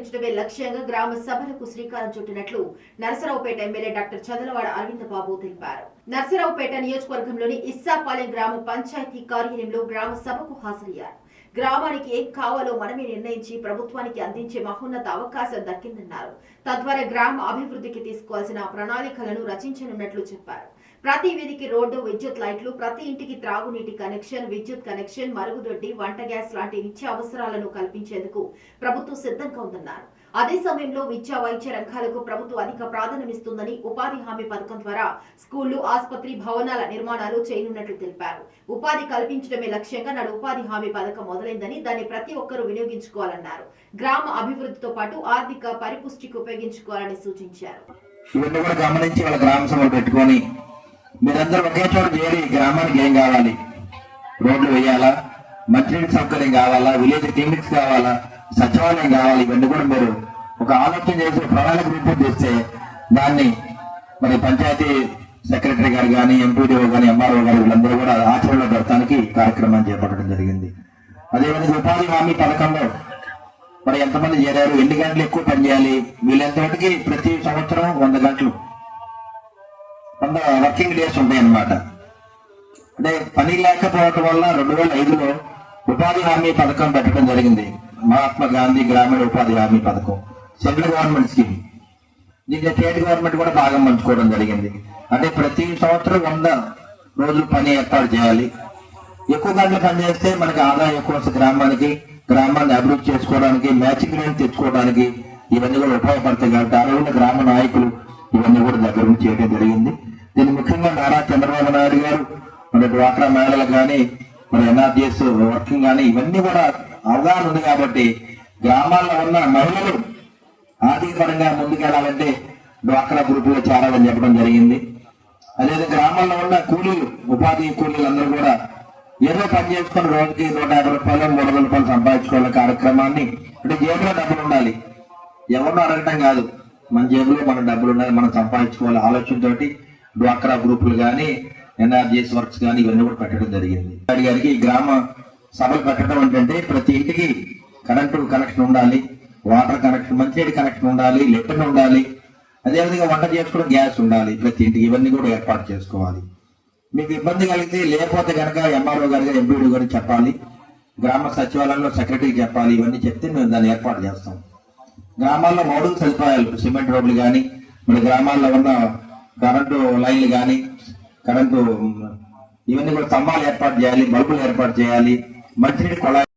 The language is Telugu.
పరిష్కరించడమే లక్ష్యంగా గ్రామ సభలకు శ్రీకారం చుట్టినట్లు నరసరావుపేట ఎమ్మెల్యే డాక్టర్ చదలవాడ అరవింద్ బాబు తెలిపారు. నరసరావుపేట నియోజకవర్గంలోని ఇస్సాపాలెం గ్రామ పంచాయతీ కార్యాలయంలో గ్రామ సభకు హాజరయ్యారు. గ్రామానికి ఏం కావాలో మనమే నిర్ణయించి ప్రభుత్వానికి అందించే మహోన్నత అవకాశం దక్కిందన్నారు. తద్వారా గ్రామ అభివృద్ధికి తీసుకోవాల్సిన ప్రణాళికలను రచించనున్నట్లు చెప్పారు. ప్రతి వీధికి రోడ్డు విద్యుత్ లైట్లు ప్రతి ఇంటికి త్రాగునీటి కనెక్షన్ విద్యుత్ కనెక్షన్ మరుగుదొడ్డి వంట గ్యాస్ లాంటి నిత్య అవసరాలను కల్పించేందుకు ప్రభుత్వం సిద్ధంగా ఉందన్నారు. అదే సమయంలో విద్యా వైద్య రంగాలకు ప్రభుత్వం అధిక ప్రాధాన్యమిస్తుందని ఉపాధి హామీ పథకం ద్వారా స్కూళ్ళు ఆసుపత్రి భవనాల నిర్మాణాలు చేయనున్నట్లు తెలిపారు. ఉపాధి కల్పించడమే లక్ష్యంగా నాడు ఉపాధి హామీ పథకం మొదలైందని దాన్ని ప్రతి ఒక్కరూ వినియోగించుకోవాలన్నారు. గ్రామ అభివృద్ధితో పాటు ఆర్థిక పరిపుష్టికి ఉపయోగించుకోవాలని సూచించారు. ఇవన్నీ కూడా గమనించి వాళ్ళ గ్రామ సభలు పెట్టుకొని మీరందరూ ఒకే చోట చేరి గ్రామానికి ఏం కావాలి? రోడ్లు వేయాలా? మంచినీటి సౌకర్యం కావాలా? విలేజ్ క్లినిక్స్ కావాలా? సచివాలయం కావాలి. ఇవన్నీ కూడా మీరు ఒక ఆలోచన చేసి ప్రణాళిక రూపొందిస్తే దాన్ని మరి పంచాయతీ సెక్రటరీ గారు కానీ ఎంపీడీఓ కానీ ఎంఆర్ఓ గారు వీళ్ళందరూ కూడా ఆచరణలో పెడతానికి కార్యక్రమాన్ని చేపట్టడం జరిగింది. అదేవిధంగా ఉపాధి హామీ పథకంలో మరి ఎంతమంది చేరారు ఎన్ని గంటలు ఎక్కువ పనిచేయాలి వీళ్ళంతటికి ప్రతి సంవత్సరం వంద గంటలు వంద వర్కింగ్ డేస్ ఉంటాయి అన్నమాట అంటే పని లేకపోవటం వల్ల రెండు వేల ఐదులో ఉపాధి హామీ పథకం పెట్టడం జరిగింది. మహాత్మా గాంధీ గ్రామీణ ఉపాధి హామీ పథకం. Central government scheme. దీంట్లో స్టేట్ గవర్నమెంట్ కూడా భాగం పంచుకోవడం జరిగింది. అంటే ప్రతి సంవత్సరం వంద రోజులు పని ఏర్పాటు చేయాలి. ఎక్కువ గంటలు పనిచేస్తే మనకి ఆదాయం ఎక్కువ వస్తుంది గ్రామానికి గ్రామాన్ని అభివృద్ధి చేసుకోవడానికి మ్యాచింగ్ రేట్ తెచ్చుకోవడానికి ఇవన్నీ కూడా ఉపయోగపడతాయి కాబట్టి ఆ రోజున గ్రామ నాయకులు ఇవన్నీ కూడా దగ్గర నుంచి చేయడం జరిగింది. దీన్ని ముఖ్యంగా నారా చంద్రబాబు నాయుడు గారు మన డ్వాక్రా మహిళలకు కానీ మన ఎన్ఆర్డిఎస్ వర్కింగ్ కానీ ఇవన్నీ కూడా అవగాహన ఉంది కాబట్టి గ్రామాల్లో ఉన్న మహిళలు ఆర్థిక పరంగా ముందుకెళ్ళాలంటే డ్వాక్రా గ్రూపులో చేరాలని చెప్పడం జరిగింది. అదే గ్రామాల్లో ఉన్న కూలీలు ఉపాధి కూలీలు అందరూ కూడా ఏదో పని చేసుకుని రోజుకి నూట యాభై రూపాయలు మూడు వందల రూపాయలు సంపాదించుకోవాల కార్యక్రమాన్ని అంటే జేబులో డబ్బులు ఉండాలి. ఎవరినో అడగటం కాదు. మన జేబులో మన డబ్బులు ఉన్నాయి మనం సంపాదించుకోవాలి ఆలోచనతోటి డ్వాక్రా గ్రూపులు కానీ ఎన్ఆర్జీఎస్ వర్క్స్ కానీ ఇవన్నీ కూడా పెట్టడం జరిగింది. గారికి ఈ గ్రామ సభలు పెట్టడం ఏంటంటే ప్రతి ఇంటికి కరెంటు కనెక్షన్ ఉండాలి వాటర్ కనెక్షన్ మంచినీటి కనెక్షన్ ఉండాలి లెటర్ ఉండాలి. అదేవిధంగా వంట చేసుకోవడం గ్యాస్ ఉండాలి ప్రతి ఇంటికి ఇవన్నీ కూడా ఏర్పాటు చేసుకోవాలి. మీకు ఇబ్బంది కలిగితే లేకపోతే కనుక ఎంఆర్ఓ గారు ఎంపీడీ గారు చెప్పాలి. గ్రామ సచివాలయంలో సెక్రటరీకి చెప్పాలి ఇవన్నీ చెప్తే మేము దాన్ని ఏర్పాటు చేస్తాం. గ్రామాల్లో మౌలిక సదుపాయాలు సిమెంట్ రోడ్లు కానీ మరి గ్రామాల్లో ఉన్న కరెంటు లైన్లు కానీ కరెంటు ఇవన్నీ కూడా స్తంభాలు ఏర్పాటు చేయాలి బల్బులు ఏర్పాటు చేయాలి. మంచినీటి కొళాయి